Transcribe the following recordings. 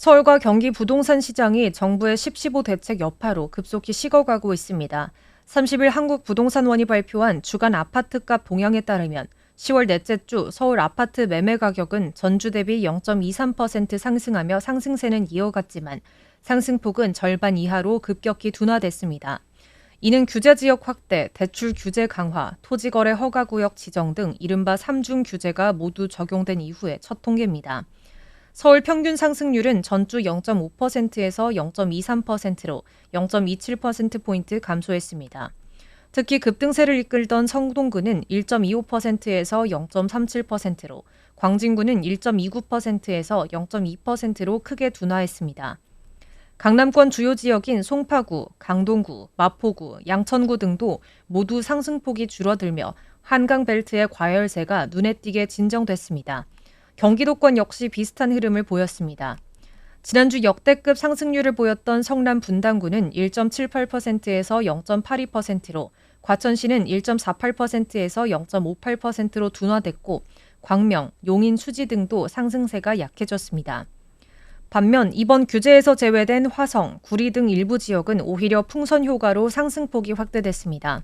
서울과 경기 부동산 시장이 정부의 10.15 대책 여파로 급속히 식어가고 있습니다. 30일 한국부동산원이 발표한 주간 아파트값 동향에 따르면 10월 넷째 주 서울 아파트 매매 가격은 전주 대비 0.23% 상승하며 상승세는 이어갔지만 상승폭은 절반 이하로 급격히 둔화됐습니다. 이는 규제 지역 확대, 대출 규제 강화, 토지거래 허가 구역 지정 등 이른바 3중 규제가 모두 적용된 이후의 첫 통계입니다. 서울 평균 상승률은 전주 0.5%에서 0.23%로 0.27%포인트 감소했습니다. 특히 급등세를 이끌던 성동구는 1.25%에서 0.37%로, 광진구는 1.29%에서 0.2%로 크게 둔화했습니다. 강남권 주요 지역인 송파구, 강동구, 마포구, 양천구 등도 모두 상승폭이 줄어들며 한강 벨트의 과열세가 눈에 띄게 진정됐습니다. 경기도권 역시 비슷한 흐름을 보였습니다. 지난주 역대급 상승률을 보였던 성남 분당구는 1.78%에서 0.82%로 과천시는 1.48%에서 0.58%로 둔화됐고 광명, 용인, 수지 등도 상승세가 약해졌습니다. 반면 이번 규제에서 제외된 화성, 구리 등 일부 지역은 오히려 풍선 효과로 상승폭이 확대됐습니다.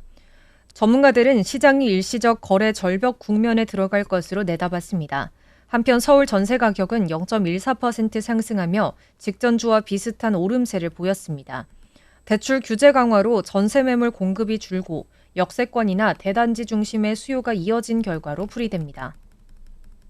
전문가들은 시장이 일시적 거래 절벽 국면에 들어갈 것으로 내다봤습니다. 한편 서울 전세 가격은 0.14% 상승하며 직전주와 비슷한 오름세를 보였습니다. 대출 규제 강화로 전세 매물 공급이 줄고 역세권이나 대단지 중심의 수요가 이어진 결과로 풀이됩니다.